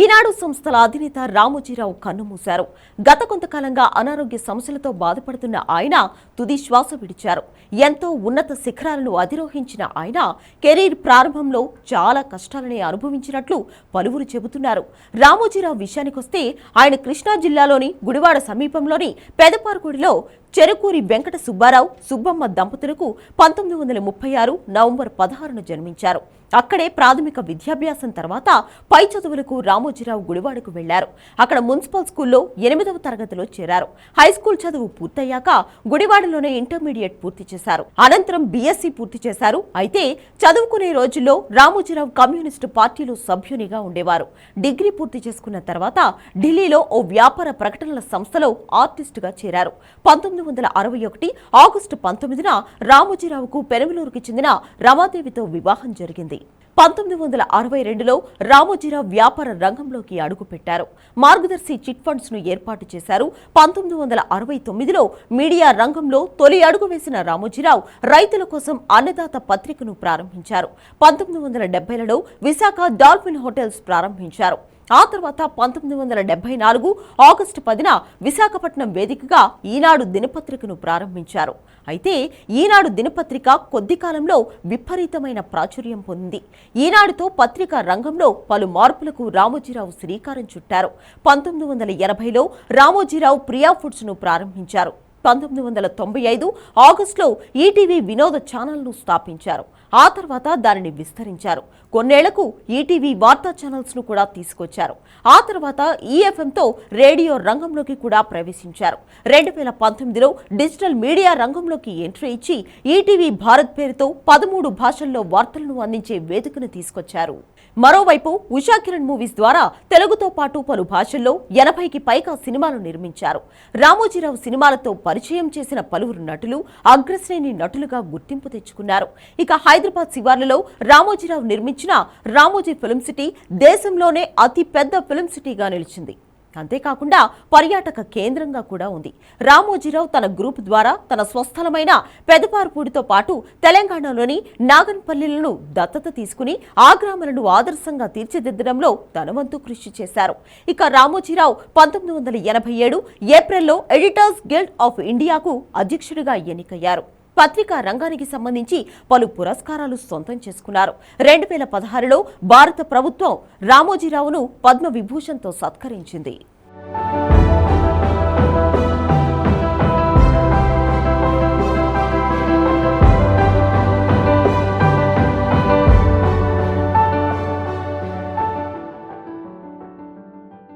ఈనాడు సంస్థల అధినేత రామోజీరావు కన్నుమూశారు గత కొంతకాలంగా అనారోగ్య సమస్యలతో బాధపడుతున్న ఆయన తుది శ్వాస విడిచారు. ఎంతో ఉన్నత శిఖరాలను అధిరోహించిన ఆయన కెరీర్ ప్రారంభంలో చాలా కష్టాలని అనుభవించినట్లు పలువురు చెబుతున్నారు. రామోజీరావు విషయానికొస్తే ఆయన కృష్ణా జిల్లాలోని గుడివాడ సమీపంలోని పెదపార్కుడిలో చెరుకూరి వెంకట సుబ్బారావు సుబ్బమ్మ దంపతులకు పంతొమ్మిది వందల ముప్పై ఆరు నవంబర్ పదహారున జన్మించారు. అక్కడే ప్రాథమిక విద్యాభ్యాసం తర్వాత పై చదువులకు రామోజీరావు గుడివాడకు వెళ్ళారు. అక్కడ మున్సిపల్ స్కూల్లో ఎనిమిదవ తరగతిలో చేరారు. హై స్కూల్ చదువు పూర్తయ్యాక గుడివాడలోనే ఇంటర్మీడియట్ పూర్తి చేశారు. అనంతరం బీఎస్సీ పూర్తి చేశారు. అయితే చదువుకునే రోజుల్లో రామోజీరావు కమ్యూనిస్టు పార్టీలో సభ్యునిగా ఉండేవారు. డిగ్రీ పూర్తి చేసుకున్న తర్వాత ఢిల్లీలో ఓ వ్యాపార ప్రకటనల సంస్థలో ఆర్టిస్టుగా చేరారు. పంతొమ్మిది వందల అరవై ఒకటి ఆగస్టు పంతొమ్మిదిన రామోజీరావుకు పెరమలూరుకి చెందిన రమాదేవితో వివాహం జరిగింది. పంతొమ్మిది వందల అరవై రెండులో రామోజీరావు వ్యాపార రంగంలోకి అడుగుపెట్టారు. మార్గదర్శి చిట్ ఫండ్స్ను ఏర్పాటు చేశారు. పంతొమ్మిది వందల అరవై తొమ్మిదిలో మీడియా రంగంలో తొలి అడుగు వేసిన రామోజీరావు రైతుల కోసం అన్నదాత పత్రికను ప్రారంభించారు. పంతొమ్మిది వందల డెబ్బైలలో విశాఖ డాల్ఫిన్ హోటల్స్ ప్రారంభించారు. ఆ తర్వాత పంతొమ్మిది వందల డెబ్బై నాలుగు ఆగస్టు పదిన విశాఖపట్నం వేదికగా ఈనాడు దినపత్రికను ప్రారంభించారు. అయితే ఈనాడు దినపత్రిక కొద్ది కాలంలో విపరీతమైన ప్రాచుర్యం పొందింది. ఈనాడుతో పత్రికా రంగంలో పలు మార్పులకు రామోజీరావు శ్రీకారం చుట్టారు. పంతొమ్మిది వందల ఎనభైలో రామోజీరావు ప్రియా ఫుడ్స్ను ప్రారంభించారు. పంతొమ్మిది వందల తొంభై ఐదు ఆగస్టులో ఈటీవీ వినోద ఛానల్ను స్థాపించారు. ఆ తర్వాత దానిని విస్తరించారు. కొన్నేళ్ళకు ఈటీవీ వార్తా ఛానల్స్ను కూడా తీసుకొచ్చారు. ఆ తర్వాత ఈఎఫ్ఎంతో రేడియో రంగంలోకి కూడా ప్రవేశించారు. రెండు వేల పంతొమ్మిదిలో డిజిటల్ మీడియా రంగంలోకి ఎంట్రీ ఇచ్చి ఈటీవీ భారత్ పేరుతో పదమూడు భాషల్లో వార్తలను అందించే వేదికను తీసుకొచ్చారు. మరోవైపు ఉషా కిరణ్ మూవీస్ ద్వారా తెలుగుతో పాటు పలు భాషల్లో ఎనభైకి పైగా సినిమాలు నిర్మించారు. రామోజీరావు సినిమాలతో పరిచయం చేసిన పలువురు నటులు అగ్రశ్రేణి నటులుగా గుర్తింపు తెచ్చుకున్నారు. ఇక హైదరాబాద్ శివార్లలో రామోజీరావు నిర్మించిన రామోజీ ఫిల్మ్ సిటీ దేశంలోనే అతి పెద్ద ఫిల్మ్ సిటీగా నిలిచింది. అంతేకాకుండా పర్యాటక కేంద్రంగా కూడా ఉంది. రామోజీరావు తన గ్రూప్ ద్వారా తన స్వస్థలమైన పెదపారుపూడితో పాటు తెలంగాణలోని నాగన్పల్లిలను దత్తత తీసుకుని ఆ గ్రామాలను ఆదర్శంగా తీర్చిదిద్దడంలో ధనవంతు కృషి చేశారు. ఇక రామోజీరావు పంతొమ్మిది వందల ఎనభై ఏడు ఏప్రిల్లో ఎడిటర్స్ గిల్డ్ ఆఫ్ ఇండియాకు అధ్యక్షుడిగా ఎన్నికయ్యారు. పత్రికా రంగానికి సంబంధించి పలు పురస్కారాలు సొంతం చేసుకున్నారు. రెండు వేల పదహారులో భారత ప్రభుత్వం రామోజీరావును పద్మ విభూషణ్తో సత్కరించింది.